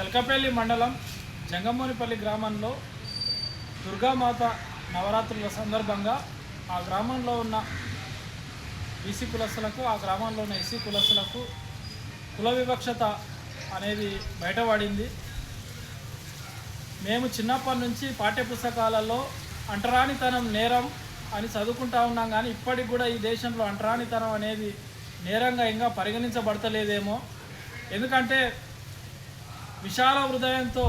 తెలకపల్లి మండలం జంగమ్మోనిపల్లి గ్రామంలో దుర్గామాత నవరాత్రుల సందర్భంగా ఆ గ్రామంలో ఉన్న బీసీ కులస్తులకు ఆ గ్రామంలో ఉన్న ఎస్సీ కులస్తులకు కుల వివక్షత అనేది బయటపడింది. మేము చిన్నప్పటి నుంచి పాఠ్యపుస్తకాలలో అంటరానితనం నేరం అని చదువుకుంటా ఉన్నాం కానీ ఇప్పటికి కూడా ఈ దేశంలో అంటరానితనం అనేది నేరంగా ఇంకా పరిగణించబడతలేదేమో. ఎందుకంటే విశాల హృదయంతో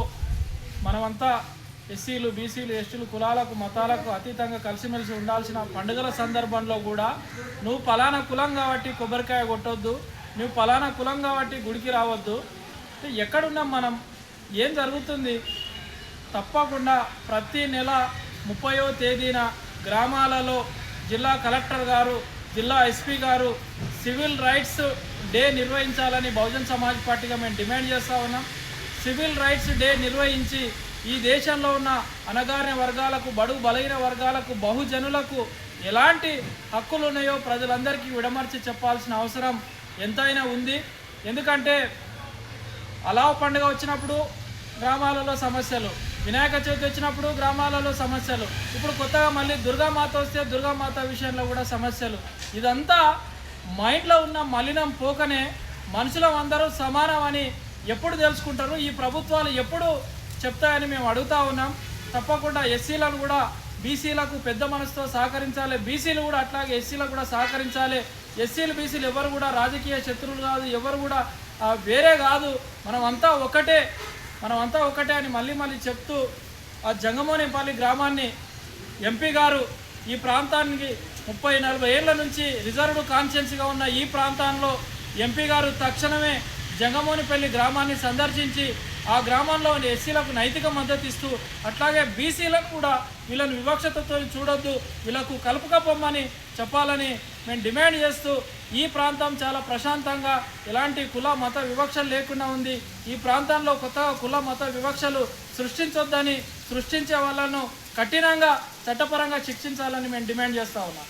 మనమంతా ఎస్సీలు బీసీలు ఎస్టీలు కులాలకు మతాలకు అతీతంగా కలిసిమెలిసి ఉండాల్సిన పండుగల సందర్భంలో కూడా నువ్వు పలానా కులం కాబట్టి కొబ్బరికాయ కొట్టొద్దు నువ్వు పలానా కులం కాబట్టి గుడికి రావద్దు. ఎక్కడున్నాం మనం? ఏం జరుగుతుంది? తప్పకుండా ప్రతి నెల ముప్పయో తేదీన గ్రామాలలో జిల్లా కలెక్టర్ గారు జిల్లా ఎస్పీ గారు సివిల్ రైట్స్ డే నిర్వహించాలని బహుజన్ సమాజ్ పార్టీగా మేము డిమాండ్ చేస్తూ ఉన్నాం. సివిల్ రైట్స్ డే నిర్వహించి ఈ దేశంలో ఉన్న అనగారిన వర్గాలకు బడుగు బలహీన వర్గాలకు బహుజనులకు ఎలాంటి హక్కులు ఉన్నాయో ప్రజలందరికీ విడమర్చి చెప్పాల్సిన అవసరం ఎంతైనా ఉంది. ఎందుకంటే అలావ్ పండుగ వచ్చినప్పుడు గ్రామాలలో సమస్యలు వినాయక చవితి వచ్చినప్పుడు గ్రామాలలో సమస్యలు ఇప్పుడు కొత్తగా మళ్ళీ దుర్గామాత వస్తే దుర్గామాత విషయంలో కూడా సమస్యలు. ఇదంతా మైండ్లో ఉన్న మలినం పోకనే మనుషులం అందరూ సమానం అని ఎప్పుడు తెలుసుకుంటారు? ఈ ప్రభుత్వాలు ఎప్పుడు చెప్తాయని మేము అడుగుతా ఉన్నాం. తప్పకుండా ఎస్సీలను కూడా బీసీలకు పెద్ద మనసుతో సహకరించాలి. బీసీలు కూడా అట్లాగే ఎస్సీలకు కూడా సహకరించాలి. ఎస్సీలు బీసీలు ఎవరు కూడా రాజకీయ శత్రువులు కాదు ఎవరు కూడా వేరే కాదు. మనమంతా ఒకటే మనమంతా ఒకటే అని మళ్ళీ మళ్ళీ చెప్తూ ఆ జంగమోనిపల్లి గ్రామాన్ని ఎంపీ గారు ఈ ప్రాంతానికి ముప్పై నలభై ఏళ్ళ నుంచి రిజర్వ్డ్ కాన్షియన్స్గా ఉన్న ఈ ప్రాంతంలో ఎంపీ గారు తక్షణమే జంగమోనిపల్లి గ్రామాన్ని సందర్శించి ఆ గ్రామంలో ఉన్న ఎస్సీలకు నైతిక మద్దతు ఇస్తూ అట్లాగే బీసీలకు కూడా వీళ్ళను వివక్షతతో చూడొద్దు వీళ్ళకు కలుపుకపోమ్మని చెప్పాలని మేము డిమాండ్ చేస్తూ ఈ ప్రాంతం చాలా ప్రశాంతంగా ఎలాంటి కుల మత వివక్షలు లేకుండా ఉంది. ఈ ప్రాంతంలో కొత్తగా కుల మత వివక్షలు సృష్టించొద్దని సృష్టించే వాళ్ళను కఠినంగా చట్టపరంగా శిక్షించాలని మేము డిమాండ్ చేస్తూ ఉన్నాం.